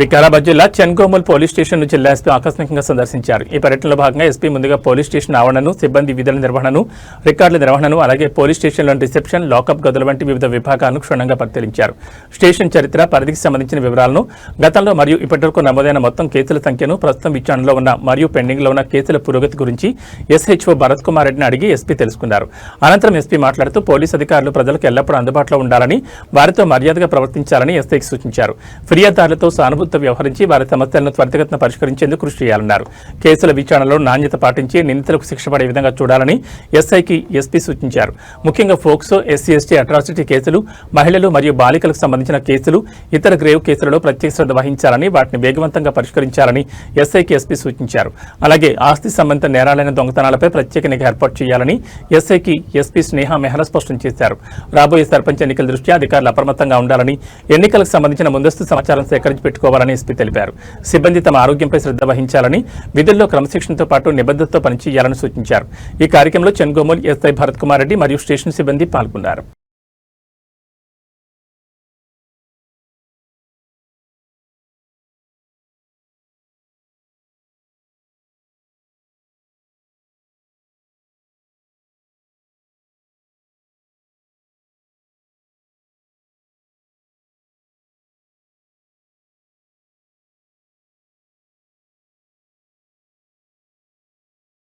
వికారాబాద్ జిల్లా చెన్గోమల్ police station నుంచి జిల్లా ఎస్పీ ఆకస్మికంగా సందర్శించారు. ఈ పర్యటనలో భాగంగా ఎస్పీ ముందుగా పోలీస్ స్టేషన్ ఆవరణను సిబ్బంది విధుల నిర్వహణను రికార్డుల నిర్వహణను అలాగే పోలీస్ స్టేషన్లోని రిసెప్షన్ లాకప్ గదుల వంటి వివిధ విభాగాలను క్షుణ్ణంగా పరిశీలించారు. స్టేషన్ చరిత్ర పరిధికి సంబంధించిన వివరాలను గతంలో మరియు ఇప్పటివరకు నమోదైన మొత్తం కేసుల సంఖ్యను ప్రస్తుతం విచారణలో ఉన్న మరియు పెండింగ్లో ఉన్న కేసుల పురోగతి గురించి ఎస్హెచ్ఓ భరత్ కుమార్ రెడ్డిని అడిగి ఎస్పీ తెలుసుకున్నారు. అనంతరం ఎస్పీ మాట్లాడుతూ పోలీస్ అధికారులు ప్రజలకు ఎల్లప్పుడూ అందుబాటులో ఉండాలని వారితో మర్యాదగా ప్రవర్తించాలని ఎస్ఐకి సూచించారు. ఫిర్యాదుదారులతో ప్రభుత్వం వ్యవహరించి వారి సమస్యలను త్వరితగతిన పరిష్కరించేందుకు కృషి చేయాలన్నారు. కేసుల విచారణలో నాణ్యత పాటించి నిందితులకు శిక్ష పడే విధంగా చూడాలని ఎస్ఐకి ఎస్పీ సూచించారు. ముఖ్యంగా ఫోక్సో ఎస్సీ ఎస్టీ అట్రాసిటీ కేసులు మహిళలు మరియు బాలికలకు సంబంధించిన కేసులు ఇతర గ్రేవ్ కేసులలో ప్రత్యేక శ్రద్ధ వహించాలని వాటిని వేగవంతంగా పరిష్కరించాలని ఎస్ఐకి ఎస్పీ సూచించారు. అలాగే ఆస్తి సంబంధిత నేరాలైన దొంగతనాలపై ప్రత్యేక నిఘా ఏర్పాటు చేయాలని ఎస్ఐకి ఎస్పీ స్నేహ మెహ్రా స్పష్టం చేశారు. రాబోయే సర్పంచ్ ఎన్నికల దృష్ట్యా అధికారులు అప్రమత్తంగా ఉండాలని ఎన్నికలకు సంబంధించిన ముందస్తు సమాచారం సేకరించి తీసుకోవాలని ఎస్పీ తెలిపారు. సిబ్బంది తమ ఆరోగ్యంపై శ్రద్ధ వహించాలని విధుల్లో క్రమశిక్షణతో పాటు నిబద్ధతతో పనిచేయాలని సూచించారు. ఈ కార్యక్రమంలో చెన్గోమూల్ ఎస్ఐ భరత్ కుమార్ రెడ్డి మరియు స్టేషన్ సిబ్బంది పాల్గొన్నారు.